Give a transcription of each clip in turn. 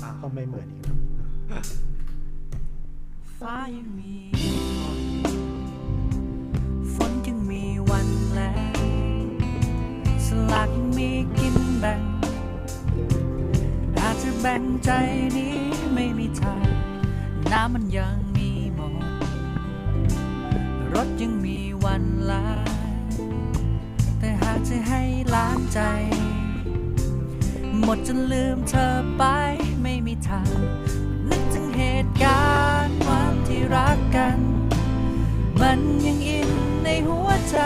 ตาก็ไม่เหมือนอีกแล้วฟ้ายังฝนยังมีวันแลสลากมีกินแบ่งอาจจะแบ่งใจนี้ไม่มีทางน้ำมันยังมีหมดรถยังมีวันลาแต่หากจะให้ล้างใจ หมดจนลืมเธอไปไม่มีทาง นึกถึงเหตุการณ์วันที่รักกัน มันยังอินในหัวใจ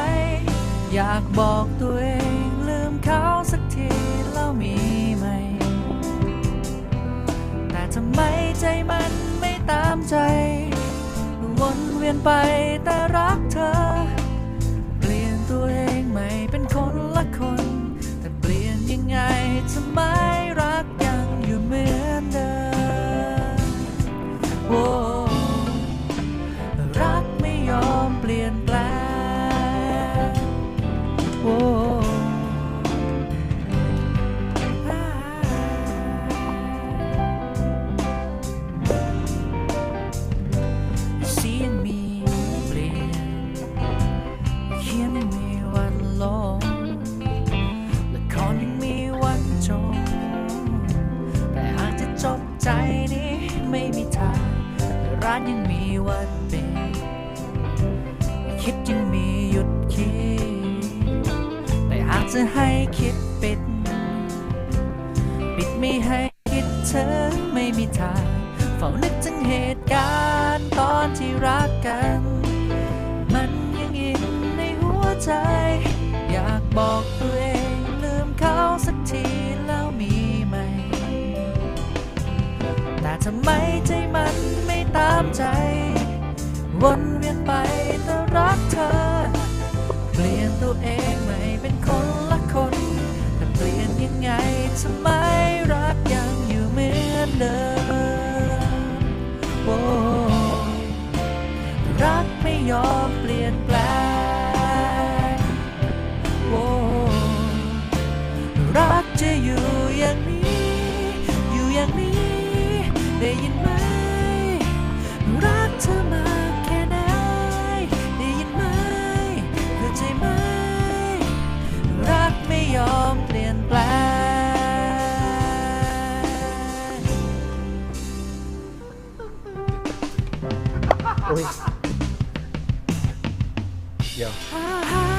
อยากบอกตัวเองลืมเขาสักทีแล้วมีไหม แต่ทำไมใจมันไม่ตามใจ วนเวียนไปแต่รักเธอ เปลี่ยนตัวเองใหม่เป็นคนละคน แต่เปลี่ยนยังไงทำไม ไม่มีทางร้านยังมีวันปิดคิดยังมีหยุดคิด แต่อาจจะให้คิดปิด ปิดไม่ให้คิดเธอไม่มีทางเฝ้านึกถึงเหตุการณ์ตอนที่รักกัน มันยังอินในหัวใจ อยากบอกตัว ทำไมใจมันไม่ตามใจ วนเวียนไปแต่รักเธอ เปลี่ยนตัวเองไม่เป็นคนละคนแต่เปลี่ยนยังไงทำไมรักยังอยู่เหมือนเดิมโอ้รักไม่ยอมเปลี่ยนแปลงโอ้รักจะอยู่ ยินไหม รักเธอมากแค่ไหน ได้ยินไหมเข้าใจไหม รักไม่ยอมเปลี่ยนแปลงอุ้ยเดี๋ยวฮ่าฮ่า